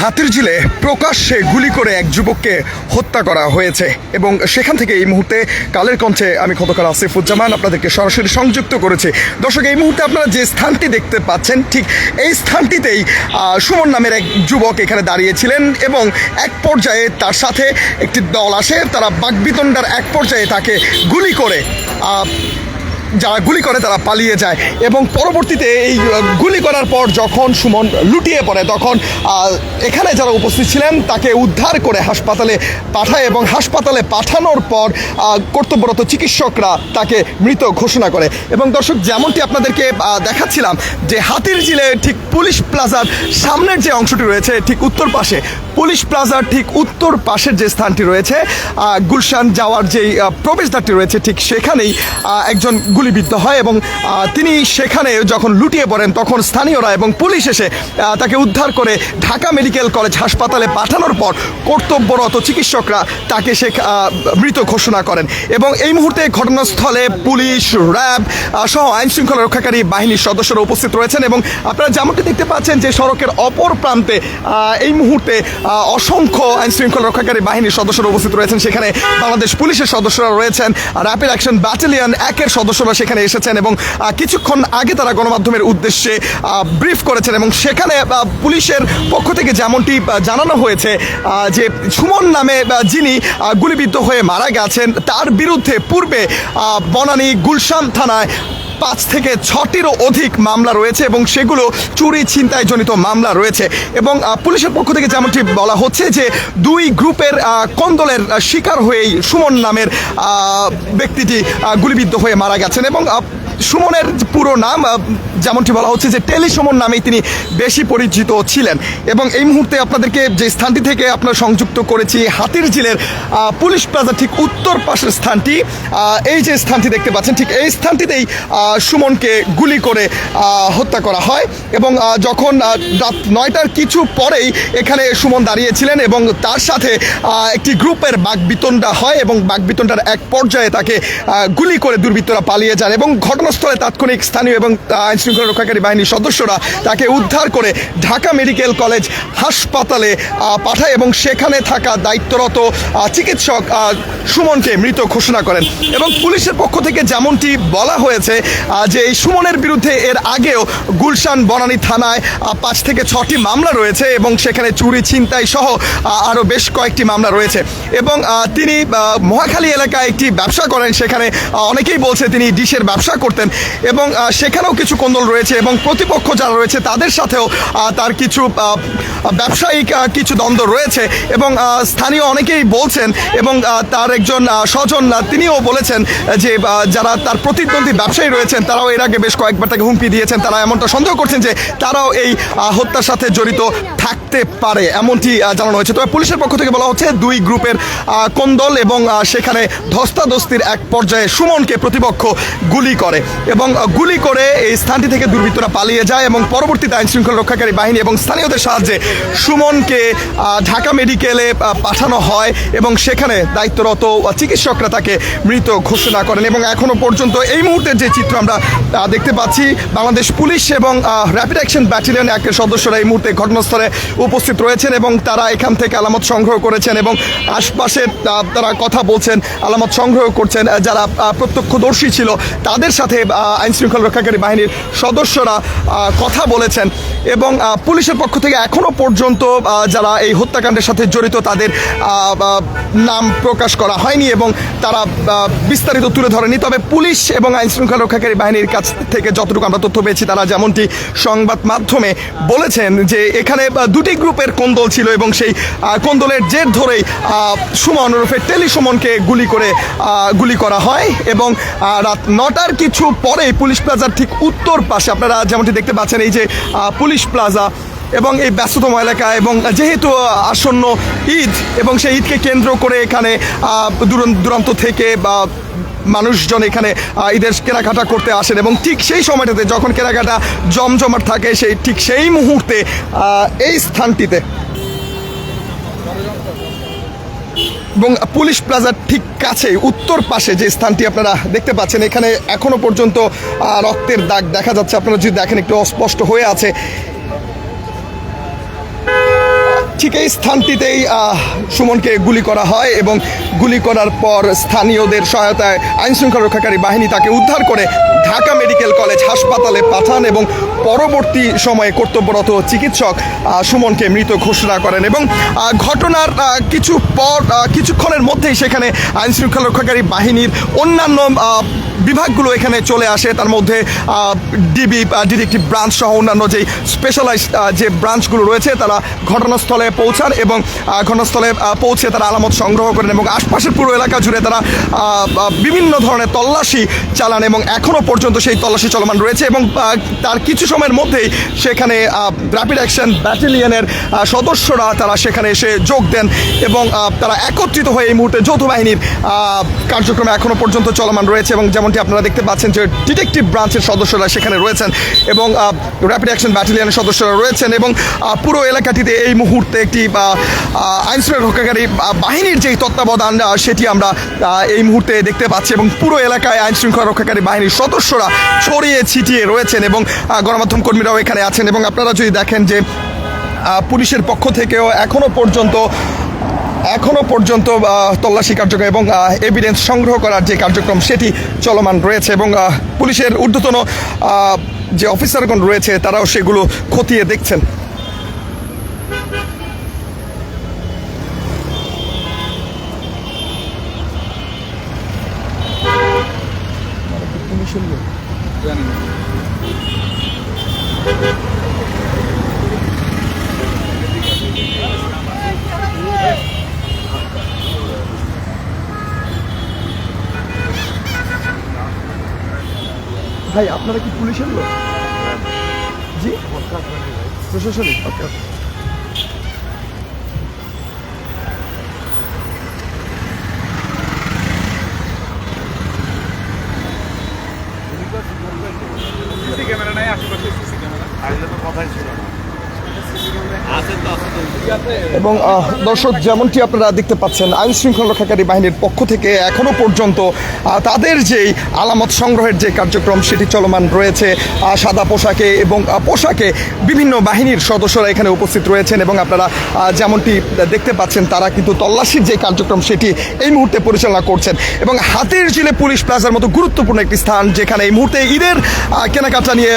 হাতির ঝিলে প্রকাশ্যে গুলি করে এক যুবককে হত্যা করা হয়েছে। এবং সেখান থেকে এই মুহূর্তে কালের কণ্ঠে আমি খতকার আসিফুজ্জামান আপনাদেরকে সরাসরি সংযুক্ত করেছি। দর্শক, এই মুহূর্তে আপনারা যে স্থানটি দেখতে পাচ্ছেন, ঠিক এই স্থানটিতেই সুমন নামের এক যুবক এখানে দাঁড়িয়েছিলেন এবং এক পর্যায়ে তার সাথে একটি দল আসে। তারা বাগবিতণ্ডার এক পর্যায়ে তাকে গুলি করে যারা গুলি করে তারা পালিয়ে যায় এবং পরবর্তীতে এই গুলি করার পর যখন সুমন লুটিয়ে পড়ে তখন এখানে যারা উপস্থিত ছিলেন তাকে উদ্ধার করে হাসপাতালে পাঠায় এবং হাসপাতালে পাঠানোর পর কর্তব্যরত চিকিৎসকরা তাকে মৃত ঘোষণা করে। এবং দর্শক, যেমনটি আপনাদেরকে দেখাচ্ছিলাম যে হাতির ঝিলে ঠিক পুলিশ প্লাজার সামনের যে অংশটি রয়েছে, ঠিক উত্তর পাশে পুলিশ প্লাজার ঠিক উত্তর পাশের যে স্থানটি রয়েছে গুলশান যাওয়ার যেই প্রবেশদ্বারটি রয়েছে, ঠিক সেখানেই একজন গুলিবিদ্ধ হয় এবং তিনি সেখানে যখন লুটিয়ে পড়েন তখন স্থানীয়রা এবং পুলিশ এসে তাকে উদ্ধার করে ঢাকা মেডিকেল কলেজ হাসপাতালে পাঠানোর পর কর্তব্যরত চিকিৎসকরা তাকে সে মৃত ঘোষণা করেন এবং এই মুহূর্তে ঘটনাস্থলে পুলিশ, র্যাব সহ আইন শৃঙ্খলা রক্ষাকারী বাহিনীর সদস্যরা উপস্থিত রয়েছেন এবং আপনারা যেমনটি দেখতে পাচ্ছেন যে সড়কের অপর প্রান্তে এই মুহূর্তে অসংখ্য আইন শৃঙ্খলা রক্ষাকারী বাহিনীর সদস্যরা উপস্থিত রয়েছেন। সেখানে বাংলাদেশ পুলিশের সদস্যরা রয়েছেন। র্যাপিড অ্যাকশন ব্যাটালিয়ন একের সদস্যরা সেখানে এসেছেন এবং কিছুক্ষণ আগে তারা গণমাধ্যমের উদ্দেশ্যে ব্রিফ করেছেন এবং সেখানে পুলিশের পক্ষ থেকে যেমনটি জানানো হয়েছে যে সুমন নামে যিনি গুলিবিদ্ধ হয়ে মারা গেছেন, তার বিরুদ্ধে পূর্বে বনানী গুলশান থানায় পাঁচ থেকে ছটিরও অধিক মামলা রয়েছে এবং সেগুলো চুরি ছিনতাই জনিত মামলা রয়েছে। এবং পুলিশের পক্ষ থেকে যেমনটি বলা হচ্ছে যে, দুই গ্রুপের কন্দলের শিকার হয়েই সুমন নামের ব্যক্তিটি গুলিবিদ্ধ হয়ে মারা গেছেন এবং সুমনের পুরো নাম যেমনটি বলা হচ্ছে যে টেলিসমন নামেই তিনি বেশি পরিচিত ছিলেন। এবং এই মুহূর্তে আপনাদেরকে যে স্থানটি থেকে আপনার সংযুক্ত করেছি, হাতির ঝিলের পুলিশ প্লাজা ঠিক উত্তর পাশের স্থানটি। এই যে স্থানটি দেখতে পাচ্ছেন, ঠিক এই স্থানটিতেই সুমনকে গুলি করে হত্যা করা হয়। এবং যখন রাত নয়টার কিছু পরেই এখানে সুমন দাঁড়িয়েছিলেন এবং তার সাথে একটি গ্রুপের বাগবিতণ্ডা হয় এবং বাগবিতণ্ডার এক পর্যায়ে তাকে গুলি করে দুর্বৃত্তরা পালিয়ে যান এবং ঘটনাস্থলে তাৎক্ষণিক স্থানীয় এবং আইন শৃঙ্খলা রক্ষাকারী বাহিনীর সদস্যরা তাকে উদ্ধার করে ঢাকা মেডিকেল কলেজ হাসপাতালে পাঠায় এবং সেখানে থাকা দায়িত্বরত চিকিৎসক সুমনকে মৃত ঘোষণা করেন। এবং পুলিশের পক্ষ থেকে যেমনটি বলা হয়েছে যে এই সুমনের বিরুদ্ধে এর আগেও গুলশান বনানী থানায় পাঁচ থেকে ছটি মামলা রয়েছে এবং সেখানে চুরি, ছিনতাই সহ আরও বেশ কয়েকটি মামলা রয়েছে। এবং তিনি মহাখালী এলাকায় একটি ব্যবসা করেন, সেখানে অনেকেই বলছে তিনি ডিশের ব্যবসা করতেন এবং সেখানেও কিছু কোন্দল রয়েছে এবং প্রতিপক্ষ যারা রয়েছে তাদের সাথেও তার কিছু ব্যবসায়িক কিছু দ্বন্দ্ব রয়েছে এবং স্থানীয় অনেকেই বলছেন এবং তার একজন স্বজন তিনিও বলেছেন যে যারা তার প্রতিদ্বন্দ্বী ব্যবসায়ী রয়েছেন তারাও এর আগে বেশ কয়েকবার তাকে হুমকি দিয়েছেন। তারা এমনটা সন্দেহ করছেন যে তারাও এই হত্যার সাথে জড়িত থাকতে পারে এমনটি জানানো হয়েছে। তবে পুলিশের পক্ষ থেকে বলা হচ্ছে দুই গ্রুপের কোন্দল এবং সেখানে ধস্তাধস্তির এক পর্যায়ে সুমনকে প্রতিপক্ষ গুলি করে এবং গুলি করে এই স্থানটি থেকে দুর্বৃত্তরা পালিয়ে যায় এবং পরবর্তীতে আইন শৃঙ্খলা রক্ষাকারী বাহিনী এবং স্থানীয়দের সাহায্যে সুমনকে ঢাকা মেডিকেলে পাঠানো হয় এবং সেখানে দায়িত্বরত চিকিৎসকরা তাকে মৃত ঘোষণা করেন এবং এখনও পর্যন্ত এই মুহূর্তের যে চিত্র আমরা দেখতে পাচ্ছি বাংলাদেশ পুলিশ এবং র্যাপিড অ্যাকশন ব্যাটালিয়ন একের সদস্যরা এই মুহূর্তে ঘটনাস্থলে উপস্থিত রয়েছেন এবং তারা এখান থেকে আলামত সংগ্রহ করেছেন এবং আশপাশে আহ, তারা কথা বলছেন আলামত সংগ্রহ করছেন যারা প্রত্যক্ষদর্শী ছিল তাদের সাথে আহ, আইন শৃঙ্খলা রক্ষাকারী বাহিনীর সদস্যরা কথা বলেছেন এবং পুলিশের পক্ষ থেকে এখনও পর্যন্ত যারা এই হত্যাকাণ্ডের সাথে জড়িত তাদের নাম প্রকাশ করা হয়নি এবং তারা বিস্তারিত তুলে ধরেনি। তবে পুলিশ এবং আইন শৃঙ্খলা রক্ষাকারী বাহিনীর কাছ থেকে যতটুকু আমরা তথ্য পেয়েছি, তারা যেমনটি সংবাদ মাধ্যমে বলেছেন যে, এখানে দুটি গ্রুপের কোন্দল ছিল এবং সেই কোন্দলের জের ধরেই সুমন ওরফে টেলি সুমনকে গুলি করে গুলি করা হয় এবং রাত নটার কিছু পরেই পুলিশ প্লাজার ঠিক উত্তর পাশে আপনারা যেমনটি দেখতে পাচ্ছেন, এই যে পুলিশ প্লাজা এবং এই ব্যস্ততম এলাকা এবং যেহেতু আসন্ন ঈদ এবং সেই ঈদকে কেন্দ্র করে এখানে দূরান্ত থেকে, বা মানুষজন এখানে ঈদের কেনাকাটা করতে আসেন এবং ঠিক সেই সময়টাতে যখন কেনাকাটা জমজমাট থাকে, সেই ঠিক সেই মুহূর্তে এই স্থানটিতে এবং পুলিশ প্লাজার ঠিক কাছে উত্তর পাশে যে স্থানটি আপনারা দেখতে পাচ্ছেন, এখানে এখনও পর্যন্ত রক্তের দাগ দেখা যাচ্ছে। আপনারা যদি দেখেন, একটু অস্পষ্ট হয়ে আছে। ঠিক এই স্থানটিতেই সুমনকে গুলি করা হয় এবং গুলি করার পর স্থানীয়দের সহায়তায় আইনশৃঙ্খলা রক্ষাকারী বাহিনী তাকে উদ্ধার করে ঢাকা মেডিকেল কলেজ হাসপাতালে পাঠান এবং পরবর্তী সময়ে কর্তব্যরত চিকিৎসক সুমনকে মৃত ঘোষণা করেন এবং ঘটনার কিছু পর কিছুক্ষণের মধ্যেই সেখানে আইনশৃঙ্খলা রক্ষাকারী বাহিনীর অন্যান্য বিভাগগুলো এখানে চলে আসে। তার মধ্যে ডিবি ডিটেকটিভ ব্রাঞ্চ সহ অন্যান্য যেই স্পেশালাইজ যে ব্রাঞ্চগুলো রয়েছে, তারা ঘটনাস্থলে পৌঁছান এবং ঘটনাস্থলে পৌঁছে তারা আলামত সংগ্রহ করেন এবং আশপাশের পুরো এলাকা জুড়ে তারা বিভিন্ন ধরনের তল্লাশি চালান এবং এখনও পর্যন্ত সেই তল্লাশি চলমান রয়েছে এবং তার কিছু সময়ের মধ্যেই সেখানে র্যাপিড অ্যাকশন ব্যাটালিয়নের সদস্যরা তারা সেখানে এসে যোগ দেন এবং তারা একত্রিত হয়ে এই মুহূর্তে যৌথ বাহিনীর কার্যক্রম এখনও পর্যন্ত চলমান রয়েছে এবং যেমনটি আপনারা দেখতে পাচ্ছেন যে ডিটেকটিভ ব্রাঞ্চের সদস্যরা সেখানে রয়েছেন এবং র্যাপিড অ্যাকশন ব্যাটালিয়নের সদস্যরা রয়েছেন এবং পুরো এলাকাটিতে এই মুহূর্তে একটি আইন শৃঙ্খলা রক্ষাকারী বাহিনীর যেই তত্ত্বাবধান সেটি আমরা এই মুহূর্তে দেখতে পাচ্ছি এবং পুরো এলাকায় আইন শৃঙ্খলা রক্ষাকারী বাহিনীর সদস্যরা ছড়িয়ে ছিটিয়ে রয়েছেন এবং গণমাধ্যম কর্মীরাও এখানে আছেন এবং আপনারা যদি দেখেন যে পুলিশের পক্ষ থেকেও এখনও পর্যন্ত এখনও পর্যন্ত তল্লাশি কার্যক্রম এবং এভিডেন্স সংগ্রহ করার যে কার্যক্রম, সেটি চলমান রয়েছে এবং পুলিশের ঊর্ধ্বতন যে অফিসারগণ রয়েছে, তারাও সেগুলো খতিয়ে দেখছেন। ভাই আপনারা কি পুলিশের লোক? জি? প্রশাসনিক? এবং দর্শক যেমনটি আপনারা দেখতে পাচ্ছেন আইন শৃঙ্খলা রক্ষাকারী বাহিনীর পক্ষ থেকে এখনও পর্যন্ত তাদের যেই আলামত সংগ্রহের যে কার্যক্রম, সেটি চলমান রয়েছে সাদা পোশাকে এবং পোশাকে বিভিন্ন বাহিনীর সদস্যরা এখানে উপস্থিত রয়েছেন এবং আপনারা যেমনটি দেখতে পাচ্ছেন, তারা কিন্তু তল্লাশির যে কার্যক্রম, সেটি এই মুহূর্তে পরিচালনা করছেন এবং হাতের ঝিলে পুলিশ প্লাজার মতো গুরুত্বপূর্ণ একটি স্থান, যেখানে এই মুহূর্তে ঈদের কেনাকাটা নিয়ে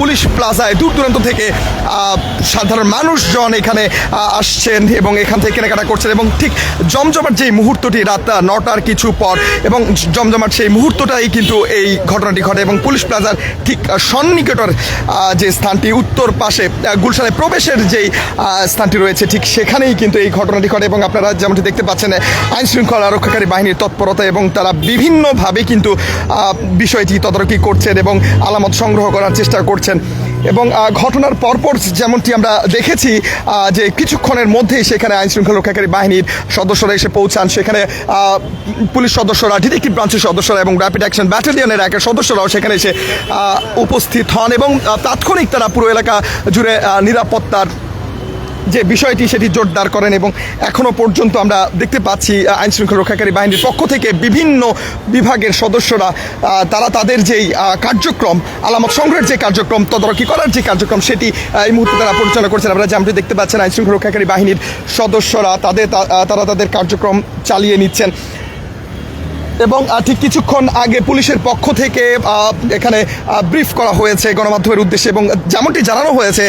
পুলিশ প্লাজায় দূর দূরান্ত থেকে সাধারণ মানুষজন এখানে আসছেন। এবং এখান থেকে কেনাকাটা করছেন এবং ঠিক জমজমাট যেই মুহূর্তটি রাত নটার কিছু পর এবং জমজমাট সেই মুহূর্তটাই কিন্তু এই ঘটনাটি ঘটে এবং পুলিশ প্লাজার ঠিক সন্নিকটর যে স্থানটি উত্তর পাশে গুলশানে প্রবেশের যেই স্থানটি রয়েছে ঠিক সেখানেই কিন্তু এই ঘটনাটি ঘটে এবং আপনারা যেমনটি দেখতে পাচ্ছেন, আইন শৃঙ্খলা রক্ষাকারী বাহিনীর তৎপরতা এবং তারা বিভিন্নভাবে কিন্তু বিষয়টি তদারকি করছেন এবং আলামত সংগ্রহ করার চেষ্টা করছেন। এবং ঘটনার পরপর যেমনটি আমরা দেখেছি যে কিছুক্ষণের মধ্যেই সেখানে আইন শৃঙ্খলা রক্ষাকারী বাহিনীর সদস্যরা এসে পৌঁছান। সেখানে পুলিশ সদস্যরা ডিটেকটিভ ব্রাঞ্চের সদস্যরা এবং র্যাপিড অ্যাকশন ব্যাটালিয়নের একের সদস্যরাও সেখানে এসে উপস্থিত হন এবং তাৎক্ষণিক তারা পুরো এলাকা জুড়ে নিরাপত্তার যে বিষয়টি সেটি জোরদার করেন এবং এখনও পর্যন্ত আমরা দেখতে পাচ্ছি আইন শৃঙ্খলা রক্ষাকারী বাহিনীর পক্ষ থেকে বিভিন্ন বিভাগের সদস্যরা তারা তাদের যেই কার্যক্রম, আলামত সংগ্রহের যে কার্যক্রম, তদারকি করার যে কার্যক্রম, সেটি এই মুহূর্তে তারা পরিচালনা করছেন। আমরা যেমনটি দেখতে পাচ্ছেন আইন শৃঙ্খলা রক্ষাকারী বাহিনীর সদস্যরা তাদের তারা তাদের কার্যক্রম চালিয়ে নিচ্ছেন। এবং ঠিক কিছুক্ষণ আগে পুলিশের পক্ষ থেকে এখানে ব্রিফ করা হয়েছে গণমাধ্যমের উদ্দেশ্যে এবং যেমনটি জানানো হয়েছে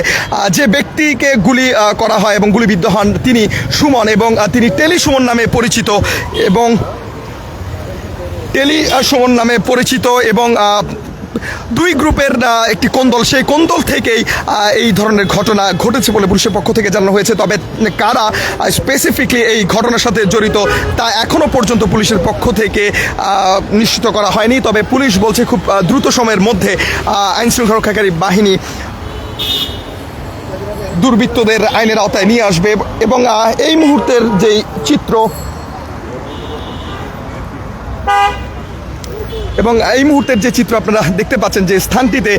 যে ব্যক্তিকে গুলি করা হয় এবং গুলিবিদ্ধ হন তিনি সুমন এবং তিনি টেলি সুমন নামে পরিচিত এবং, টেলি সুমন নামে পরিচিত এবং দুই গ্রুপের একটি কোন্দল সেই কোন্দল থেকেই এই ধরনের ঘটনা ঘটেছে বলে পুলিশের পক্ষ থেকে জানানো হয়েছে। তবে কারা স্পেসিফিকলি এই ঘটনার সাথে জড়িত তা এখনও পর্যন্ত পুলিশের পক্ষ থেকে নিশ্চিত করা হয়নি। তবে পুলিশ বলছে খুব দ্রুত সময়ের মধ্যে আহ, আইন শৃঙ্খলা রক্ষাকারী বাহিনী দুর্বৃত্তদের আইনের আওতায় নিয়ে আসবে এবং এই মুহূর্তের যেই চিত্র এবং এই মুহূর্তের যে চিত্র আপনারা দেখতে পাচ্ছেন যে স্থানটিতে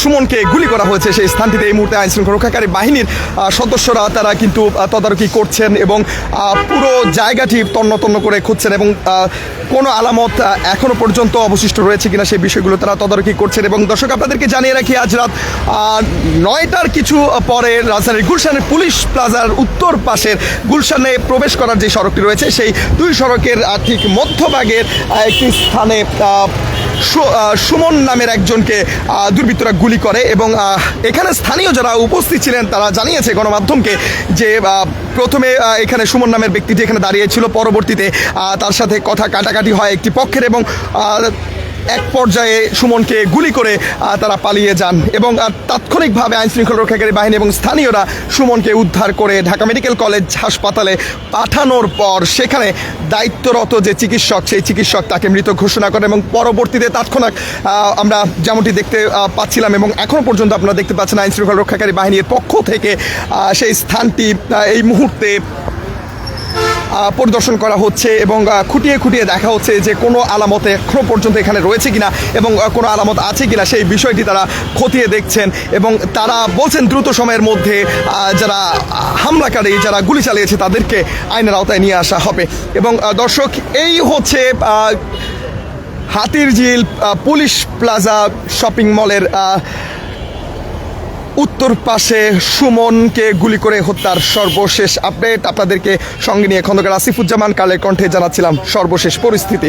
সুমনকে গুলি করা হয়েছে, সেই স্থানটিতে এই মুহূর্তে আইন শৃঙ্খলা রক্ষাকারী বাহিনীর সদস্যরা তারা কিন্তু তদারকি করছেন এবং পুরো জায়গাটি তন্ন তন্ন করে খুঁজছেন এবং কোনো আলামত এখনও পর্যন্ত অবশিষ্ট রয়েছে কিনা সেই বিষয়গুলো তারা তদারকি করছেন এবং দর্শক আপনাদেরকে জানিয়ে রাখি, আজ রাত নয়টার কিছু পরে রাজধানীর গুলশানের পুলিশ প্লাজার উত্তর পাশের গুলশানে প্রবেশ করার যে সড়কটি রয়েছে, সেই দুই সড়কের ঠিক মধ্যভাগের একটি স্থানে সুমন নামের একজনকে দুর্বৃত্তরা গুলি করে এবং এখানে স্থানীয় যারা উপস্থিত ছিলেন তারা জানিয়েছে গণমাধ্যমকে যে প্রথমে এখানে সুমন নামের ব্যক্তিটি এখানে দাঁড়িয়েছিল পরবর্তীতে তার সাথে কথা কাটাকাটি হয় একটি পক্ষের এবং এক পর্যায়ে সুমনকে গুলি করে তারা পালিয়ে যান এবং তাৎক্ষণিকভাবে আইন শৃঙ্খলা রক্ষাকারী বাহিনী এবং স্থানীয়রা সুমনকে উদ্ধার করে ঢাকা মেডিকেল কলেজ হাসপাতালে পাঠানোর পর সেখানে দায়িত্বরত যে চিকিৎসক, সেই চিকিৎসক তাকে মৃত ঘোষণা করেন এবং পরবর্তীতে তাৎক্ষণিক আমরা যেমনটি দেখতে পাচ্ছিলাম এবং এখনও পর্যন্ত আপনারা দেখতে পাচ্ছেন আইন শৃঙ্খলা রক্ষাকারী বাহিনীর পক্ষ থেকে সেই স্থানটি এই মুহূর্তে পরিদর্শন করা হচ্ছে এবং খুঁটিয়ে খুঁটিয়ে দেখা হচ্ছে যে কোনো আলামতে এখনও পর্যন্ত এখানে রয়েছে কিনা এবং কোনো আলামত আছে কিনা সেই বিষয়টি তারা খতিয়ে দেখছেন এবং তারা বলছেন দ্রুত সময়ের মধ্যে যারা হামলাকারী, যারা গুলি চালিয়েছে তাদেরকে আইনের আওতায় নিয়ে আসা হবে। এবং দর্শক, এই হচ্ছে হাতির ঝিল পুলিশ প্লাজা শপিং মলের উত্তর পাশে সুমনকে গুলি করে হত্যার সর্বশেষ আপডেট আপনাদেরকে সঙ্গে নিয়ে খন্দকার আসিফুজ্জামান কালের কণ্ঠে জানাচ্ছিলাম সর্বশেষ পরিস্থিতি।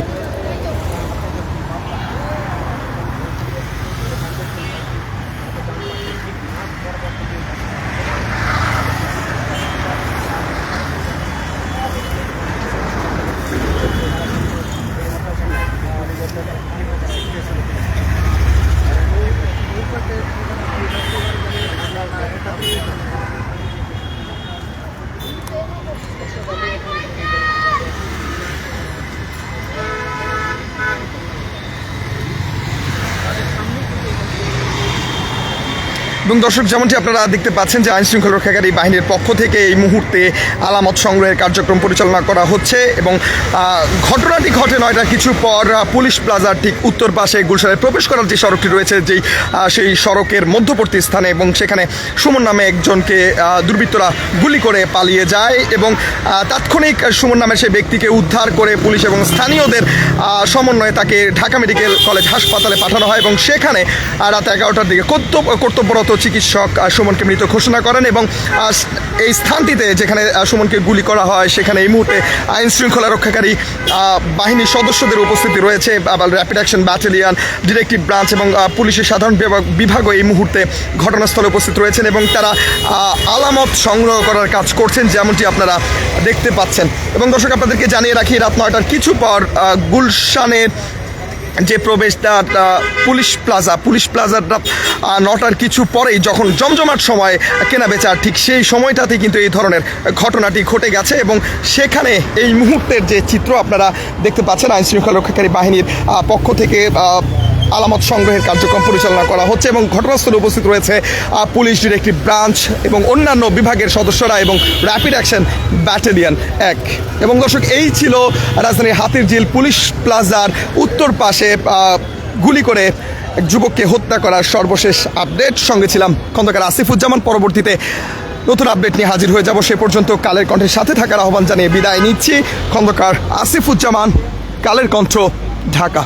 এবং দর্শক, যেমনটি আপনারা দেখতে পাচ্ছেন যে আইন শৃঙ্খলা রক্ষাকারী বাহিনীর পক্ষ থেকে এই মুহূর্তে আলামত সংগ্রহের কার্যক্রম পরিচালনা করা হচ্ছে এবং ঘটনাটি ঘটে নয়টা কিছু পর পুলিশ প্লাজার ঠিক উত্তর পাশে গুলশানে প্রবেশ করার যে সড়কটি রয়েছে, যেই সেই সড়কের মধ্যবর্তী স্থানে এবং সেখানে সুমন নামে একজনকে দুর্বৃত্তরা গুলি করে পালিয়ে যায় এবং তাৎক্ষণিক সুমন নামের সেই ব্যক্তিকে উদ্ধার করে পুলিশ এবং স্থানীয়দের সমন্বয়ে তাকে ঢাকা মেডিকেল কলেজ হাসপাতালে পাঠানো হয় এবং সেখানে রাত এগারোটার দিকে কর্তব্য, কর্তব্যরত চিকিৎসক সুমনকে মৃত ঘোষণা করেন এবং এই স্থানটিতে যেখানে সুমনকে গুলি করা হয়, সেখানে এই মুহূর্তে আইন শৃঙ্খলা রক্ষাকারী বাহিনীর সদস্যদের উপস্থিতি রয়েছে। আবার rapid action battalion directive branch এবং পুলিশের সাধারণ বিভাগ, বিভাগও এই মুহূর্তে ঘটনাস্থলে উপস্থিত রয়েছেন এবং তারা আলামত সংগ্রহ করার কাজ করছেন, যেমনটি আপনারা দেখতে পাচ্ছেন। এবং দর্শক, আপনাদেরকে জানিয়ে রাখি, রাত নয়টার কিছু পর গুলশানের যে প্রবেশটা পুলিশ প্লাজা, পুলিশ প্লাজাটা নটার কিছু পরেই যখন জমজমাট সময় কেনা বেচা, ঠিক সেই সময়টাতে কিন্তু এই ধরনের ঘটনাটি ঘটে গেছে এবং সেখানে এই মুহূর্তের যে চিত্র আপনারা দেখতে পাচ্ছেন, আইনশৃঙ্খলা রক্ষাকারী বাহিনীর পক্ষ থেকে আলামত সংগ্রহের কার্যক্রম পরিচালনা করা হচ্ছে এবং ঘটনাস্থলে উপস্থিত রয়েছে পুলিশ ডিরেক্টিভ ব্রাঞ্চ এবং অন্যান্য বিভাগের সদস্যরা এবং র্যাপিড অ্যাকশন ব্যাটালিয়ন এক। এবং দর্শক, এই ছিল রাজধানীর হাতির ঝিল পুলিশ প্লাজার উত্তর পাশে গুলি করে এক যুবককে হত্যা করার সর্বশেষ আপডেট সঙ্গে ছিলাম খন্দকার আসিফুজ্জামান। পরবর্তীতে নতুন আপডেট নিয়ে হাজির হয়ে যাব। সে পর্যন্ত কালের কণ্ঠের সাথে থাকার আহ্বান জানিয়ে বিদায় নিচ্ছি। খন্দকার আসিফুজ্জামান, কালের কণ্ঠ, ঢাকা।